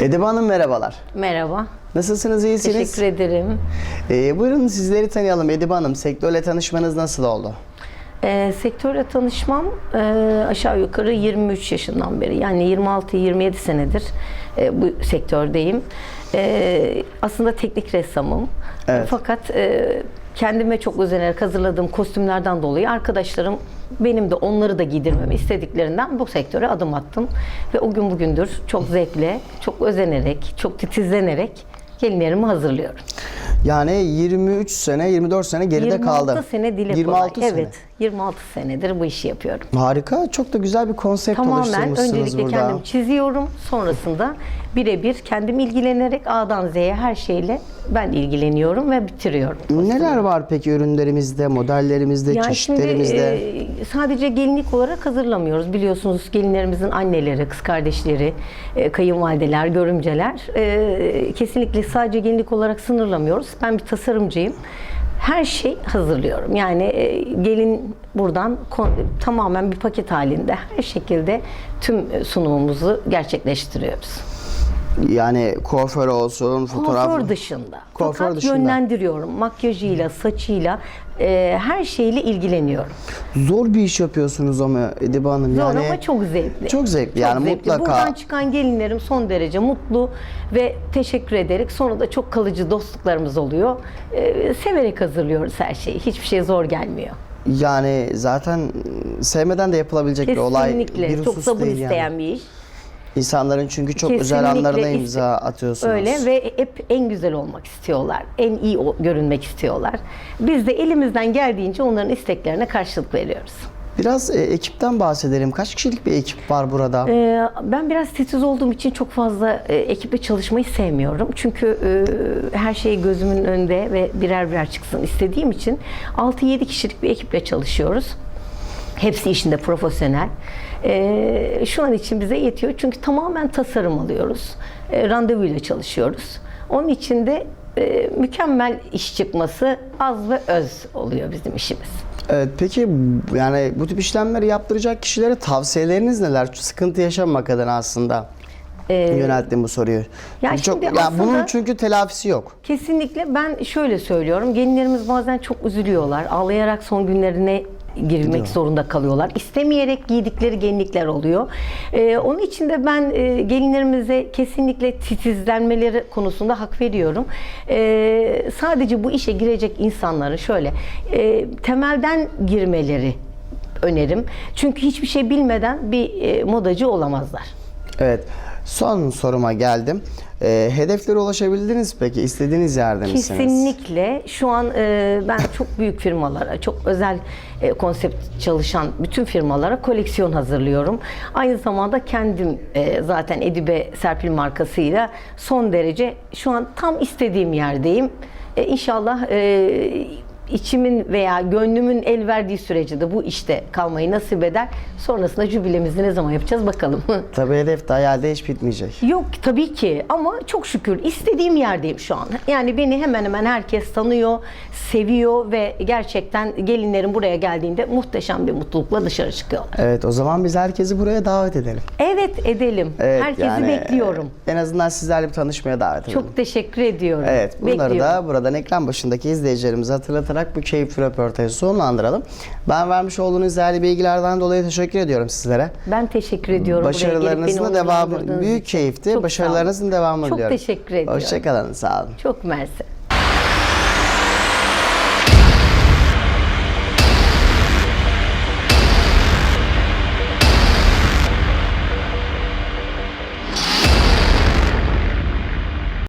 Edebe Hanım merhabalar. Merhaba. Nasılsınız, iyisiniz? Teşekkür ederim. Ee, buyurun sizleri tanıyalım Edebe Hanım. Sektörle tanışmanız nasıl oldu? Ee, sektörle tanışmam e, aşağı yukarı 23 yaşından beri. Yani 26-27 senedir e, bu sektördeyim. E, aslında teknik ressamım. Evet. Fakat e, kendime çok özenerek hazırladığım kostümlerden dolayı arkadaşlarım benim de onları da giydirmemi istediklerinden bu sektöre adım attım. Ve o gün bugündür çok zevkle, çok özenerek, çok titizlenerek gelinlerimi hazırlıyorum. Yani 23 sene, 24 sene geride 26 kaldı. sene dile 26 kolay. sene. Evet. 26 senedir bu işi yapıyorum. Harika. Çok da güzel bir konsept Tamamen oluşturmuşsunuz öncelikle burada. kendim çiziyorum. Sonrasında birebir kendim ilgilenerek A'dan Z'ye her şeyle ben ilgileniyorum ve bitiriyorum. Neler var peki ürünlerimizde, modellerimizde, Yani şimdi çeşitlerimizde? e, sadece gelinlik olarak hazırlamıyoruz. Biliyorsunuz gelinlerimizin anneleri, kız kardeşleri, e, kayınvalideler, görümceler. e, kesinlikle sadece gelinlik olarak sınırlamıyoruz. Ben bir tasarımcıyım. Her şey hazırlıyorum. Yani e, gelin buradan tamamen bir paket halinde her şekilde tüm sunumumuzu gerçekleştiriyoruz. Yani kuaför olsun, fotoğraf... Kuaför dışında. Kuaför Fakat dışında. yönlendiriyorum. Makyajıyla, saçıyla e, her şeyle ilgileniyorum. Zor bir iş yapıyorsunuz ama Edebe Hanım. Zor yani ama çok zevkli. Çok zevkli. yani zevkli. mutlaka. Buradan çıkan gelinlerim son derece mutlu ve teşekkür ederek sonra da çok kalıcı dostluklarımız oluyor. Ee, severek hazırlıyoruz her şeyi. Hiçbir şey zor gelmiyor. Yani zaten sevmeden de yapılabilecek bir olay. Kesinlikle. Çok sabır yani. isteyen bir iş. İnsanların çünkü çok özel Kesinlikle anlarına iste- imza atıyorsunuz. Öyle ve hep en güzel olmak istiyorlar. En iyi görünmek istiyorlar. Biz de elimizden geldiğince onların isteklerine karşılık veriyoruz. Biraz e, ekipten bahsedelim. Kaç kişilik bir ekip var burada? Ee, ben biraz titiz olduğum için çok fazla e, ekiple çalışmayı sevmiyorum. Çünkü e, her şey gözümün önünde ve birer birer çıksın istediğim için 6-7 kişilik bir ekiple çalışıyoruz. Hepsi işinde profesyonel. Ee, şu an için bize yetiyor çünkü tamamen tasarım alıyoruz. E, randevuyla çalışıyoruz. Onun için de e, mükemmel iş çıkması az ve öz oluyor bizim işimiz. Evet, peki yani bu tip işlemleri yaptıracak kişilere tavsiyeleriniz neler? Sıkıntı yaşamamak adına aslında yönelttim bu soruyu. Ee, ya çok, ya bunun çünkü telafisi yok. Kesinlikle ben şöyle söylüyorum. Gelinlerimiz bazen çok üzülüyorlar. Ağlayarak son günlerine girmek zorunda kalıyorlar. İstemeyerek giydikleri gelinlikler oluyor. Ee, onun için de ben e, gelinlerimize kesinlikle titizlenmeleri konusunda hak veriyorum. Ee, sadece bu işe girecek insanları şöyle e, temelden girmeleri önerim. Çünkü hiçbir şey bilmeden bir e, modacı olamazlar. Evet. Son soruma geldim. E, hedeflere ulaşabildiniz peki? İstediğiniz yerde misiniz? Kesinlikle. Şu an e, ben çok büyük firmalara, çok özel e, konsept çalışan bütün firmalara koleksiyon hazırlıyorum. Aynı zamanda kendim e, zaten Edibe Serpil markasıyla son derece şu an tam istediğim yerdeyim. E, inşallah e, içimin veya gönlümün el verdiği sürece de bu işte kalmayı nasip eder. Sonrasında jübilemizi ne zaman yapacağız bakalım. Tabii hedef de hayalde hiç bitmeyecek. Yok tabii ki ama çok şükür istediğim yerdeyim şu an. Yani beni hemen hemen herkes tanıyor, seviyor ve gerçekten gelinlerin buraya geldiğinde muhteşem bir mutlulukla dışarı çıkıyorlar. Evet o zaman biz herkesi buraya davet edelim. Evet edelim. Evet, Herkesi yani, bekliyorum. En azından sizlerle bir tanışmaya davet edelim. Çok teşekkür ediyorum. Evet, bunları Bekliyorum. da buradan ekran başındaki izleyicilerimize hatırlatarak bu keyifli röportajı sonlandıralım. Ben vermiş olduğunuz değerli bilgilerden dolayı teşekkür ediyorum sizlere. Ben teşekkür ediyorum. Başarılarınızın devamı, büyük keyifti. Çok. Başarılarınızın devamını Çok diliyorum. teşekkür ediyorum. Hoşçakalın, sağ olun. Çok mersi.